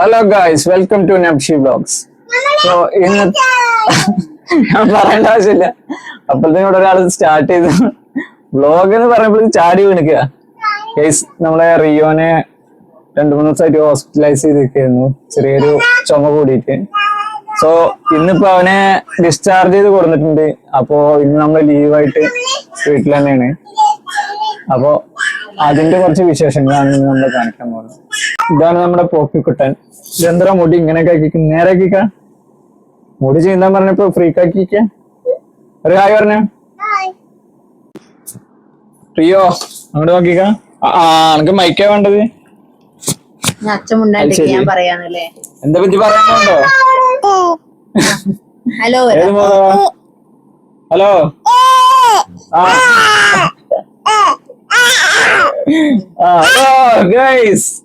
Hello guys welcome to Nabshi vlogs so ഇന്ന് ഞാൻ പറയേണ്ട ആവശ്യമില്ല. അപ്പോഴത്തേനും ഇവിടെ ഒരാൾ സ്റ്റാർട്ട് ചെയ്ത്. വ്ലോഗ് എന്ന് പറയുമ്പോൾ ചാടി വീണിക്കുക. ഗൈസ് നമ്മളെ റിയോനെ രണ്ടു മൂന്ന് ദിവസമായിട്ട് ഹോസ്പിറ്റലൈസ് ചെയ്തിരിക്കുന്നു. ചെറിയൊരു ചുമ കൂടിയിട്ട്. സോ ഇന്നിപ്പോ അവനെ ഡിസ്ചാർജ് ചെയ്ത് കൊടുത്തിട്ടുണ്ട്. അപ്പോ ഇന്ന് നമ്മൾ ലീവായിട്ട് വീട്ടിൽ തന്നെയാണ്. അപ്പോ അതിന്റെ കുറച്ച് വിശേഷങ്ങളാണ് നമ്മൾ കാണിക്കാൻ പോകുന്നത്. ഇതാണ് നമ്മുടെ പോക്കി കുട്ടൻ. ഇതെന്താ മുടി ഇങ്ങനെയൊക്കെ ആക്കിക്കും നേരെ ആക്കിക്ക മുടി ചെയ്താൻ പറഞ്ഞപ്പോ ഫ്രീക്ക് ആക്കിക്ക ഒരു ഹായ് പറഞ്ഞ. പ്രിയോ അങ്ങോട്ട് നോക്കിക്ക ആ എനിക്ക് മൈക്കാ വേണ്ടത്? എന്താ പറ്റി പറയാനുണ്ടോ? Hello hello. ആ. ഗൈസ്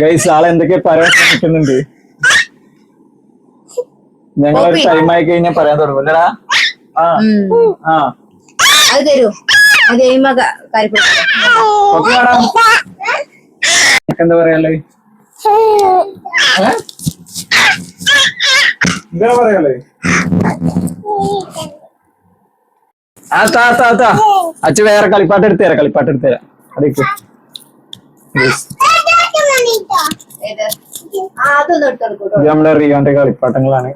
ഗൈസ് ആളെ എന്തൊക്കെ പറയാൻ ശ്രമിക്കുന്നുണ്ട്? ഞങ്ങളൊരു കോപ്പി. ടൈം ആയി കഴിഞ്ഞാൽ പറയാൻ തുടങ്ങും. അല്ലടാ ആ. ആ. അത് തരൂ. അത് എന്താ പറയാല്ലേ ഏ? എന്താ പറയാല്ലേ ആ താ താ താ അച്ഛ വേറെ കളിപ്പാട്ട് എടുത്തു തരാം കളിപ്പാട്ട് എടുത്തു തരാം. അതേക്ക് ഇത് നമ്മുടെ റിയോന്റെ കളിപ്പാട്ടങ്ങളാണ്.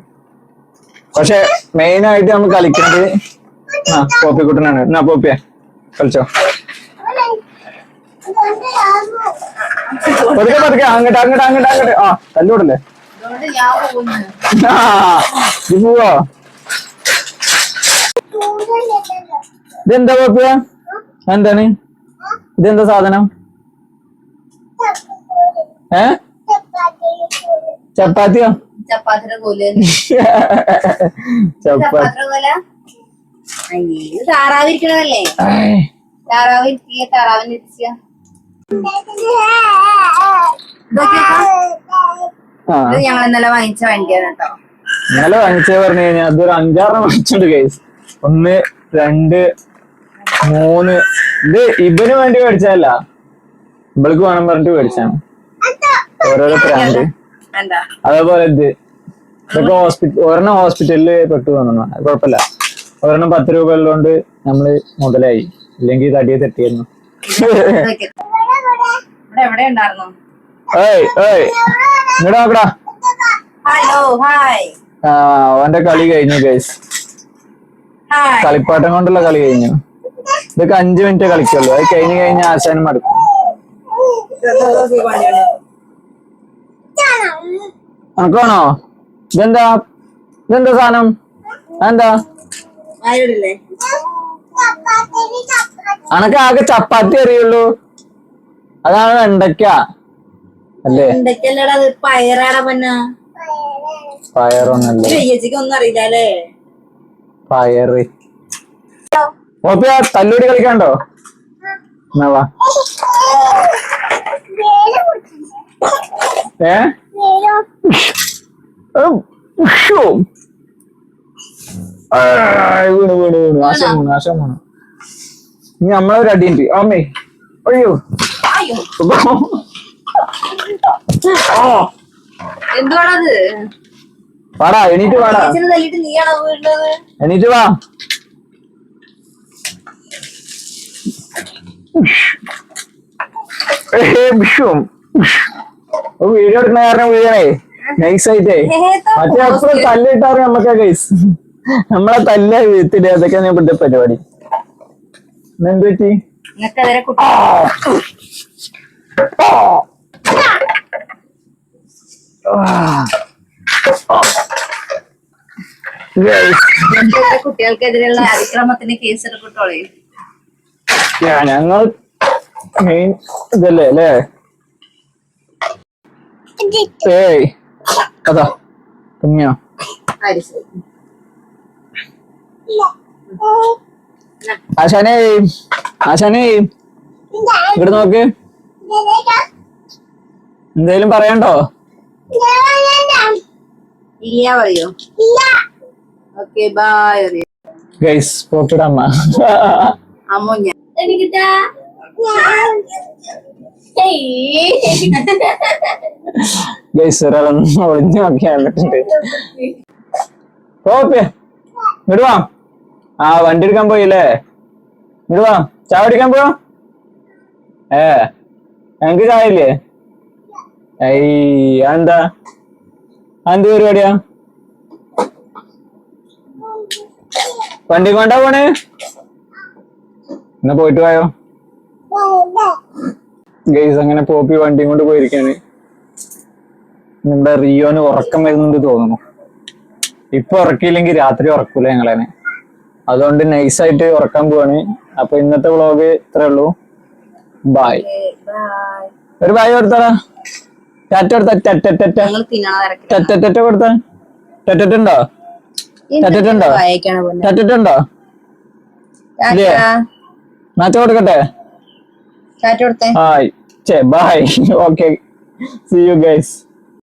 പക്ഷെ മെയിൻ ആയിട്ട് നമ്മൾ കളിക്കുന്നത് ആ പോപ്പിക്കുട്ടനാണ്. എന്നാ പോപ്പിയ കളിച്ചോ. പതുക്കെ പതുക്കെ അങ്ങോട്ട് അങ്ങോട്ട് അങ്ങോട്ട് അങ്ങോട്ട്. ആ തല്ലൂടല്ലേ പോവോ ഇതെന്താ പോപ്പിയ? എന്താണ്? ഇതെന്താ സാധനം? ഏ? ചപ്പാത്തിയോ? ചപ്പാത്തിയുടെ കോൽ ചപ്പാത്തി. ചപ്പാത്തിയുടെ കോല? താറാവിരിക്കണതല്ലേ. താറാവിരിക്കുക താറാവിന് ഇരിക്കുക ഇത് ഞങ്ങൾ ഇന്നലെ വാങ്ങിച്ച വണ്ടിയാണ് കേട്ടോ. ഇന്നലെ വാങ്ങിച്ചത് പറഞ്ഞു കഴിഞ്ഞാൽ അതൊരു അഞ്ചാറ് വാങ്ങിച്ചിട്ടുണ്ട് കേസ് ഒന്ന് രണ്ട് മൂന്ന്. ഇത് ഇവന് വേണ്ടി മേടിച്ചതല്ല. ഇവൾക്ക് വേണം പറഞ്ഞിട്ട് മേടിച്ചാണ് ഓരോരോ ബ്രാൻഡ് അതേപോലെ ഇത്. ഇതൊക്കെ ഹോസ്പിറ്റൽ ഒരെണ്ണം ഹോസ്പിറ്റലിൽ പെട്ടു വന്നു കുഴപ്പമില്ല. ഒരെണ്ണം പത്ത് രൂപ ഉള്ളതുകൊണ്ട് നമ്മൾ മുതലായി. ഇല്ലെങ്കിൽ തടിയെ ഉണ്ടായിരുന്നു ഏയ് ഏയ്. ഇങ്ങോട്ട് നോക്കടാ ഹലോ ഹായ് ആ അവന്റെ കളി കഴിഞ്ഞു ഗൈസ് കളിപ്പാട്ടം കൊണ്ടുള്ള കളി കഴിഞ്ഞു. ഇതൊക്കെ അഞ്ചു മിനിറ്റ് കളിക്കുള്ളൂ. അത് കഴിഞ്ഞു കഴിഞ്ഞ ആശാനം മടുക്കും. അനക്കാണോ? ഇതെന്താ? ഇതെന്താ സാധനം? എന്താ അനക്ക് ആകെ ചപ്പാത്തി അറിയുള്ളൂ. അതാണ് വെണ്ടയ്ക്ക. അല്ലേ? എന്തൊക്കെയല്ലടാ അത്? പയറാടാ പന്ന. പയറൊന്നല്ലേ ചേച്ചിക്ക് ഒന്നും അറിയില്ല അല്ലേ പയറ്. ഓപ്പിയ തല്ലൂടി കളിക്കാണ്ടോ എന്നാ വാ. ഏ? ഉം, ഉഷോ. ആയ്, വീണു വീണു വീണു. ആശം വീണു ആശം വീണു. ഇനി നമ്മളൊരു അടിയുണ്ട്. അമ്മേ അയ്യോ. എന്തുവാണത്? വാടാ എണീറ്റ് വാടാ. തല്ലിട്ട് നീയാണോ വീഴുന്നത്? എണീറ്റ് വാ. വീഡിയോ എടുക്കുന്ന കാരണം വീഴണേ. നൈസ് ആയിട്ടേ. മറ്റേ അപ്പുറം തല്ലിട്ടാറ് നമ്മക്കാ കൈസ് നമ്മളെ തല്ല വീഴ്ത്തില്ല? അതൊക്കെ ഞാൻ ഇവിടുത്തെ പരിപാടി. എന്ത് പറ്റി? കുട്ടികൾക്കെതിരെയുള്ള അതിക്രമത്തിന് കേസ് എടുക്കട്ടോളേ. ഞാ- ഞങ്ങൾ മെയിൻ ഇതല്ലേ അല്ലേ? ഏയ് അതാ ശരി. ആശാനേ ആശാനേ ഇവിടെ നോക്ക്. എന്തേലും പറയണ്ടോ? ഇല്ല പറയോ. ഓക്കെ ബായ് പറയൂ ഗൈസ് പോപ്പിയുടെ അമ്മ അമ്മ ഞാൻ. ഗൈസ് ഒരാളൊന്നും ഒളിഞ്ഞു പറ്റുന്നുണ്ട് പോപ്പേ ഇങ്ങോട്ട് വാ. ആ വണ്ടി എടുക്കാൻ പോയില്ലേ? ഇങ്ങോട്ട് വാ. ചായ കുടിക്കാൻ പോവാ? ഏ ഞങ്ങക്ക് ചായ ഇല്ലേ? എന്താ എന്ത് പരിപാടിയാ? വണ്ടി കൊണ്ടാ പോണേ? എന്നാ പോയിട്ട് പോയോ ഗൈസ് അങ്ങനെ പോപ്പി വണ്ടിയും കൊണ്ട് പോയിരിക്കാണ്. നമ്മുടെ റിയോന് ഉറക്കം വരുന്നുണ്ട് തോന്നുന്നു. ഇപ്പൊ ഉറക്കിയില്ലെങ്കിൽ രാത്രി ഉറക്കൂല ഞങ്ങളെ അതുകൊണ്ട് നൈസായിട്ട് ഉറക്കാൻ പോവാണ്. അപ്പൊ ഇന്നത്തെ വ്ളോഗ് ഇത്രേ ഉള്ളൂ. ബായ് ഒരു ബായ് കൊടുത്താടാ. ടാറ്റ കൊടുത്ത ടെറ്റ ഞങ്ങൾ തിന്നണ തിരക്കില്ല ടെറ്റ കൊടുത്ത. ടെറ്റുണ്ടോ ടെറ്റുണ്ടോ വായിക്കാണ് പോലെ. ടെറ്റുണ്ടോ മാറ്റ കൊടുക്കട്ടെ? കൊടുത്തേ. ഹായ് ചേ bye okay see you guys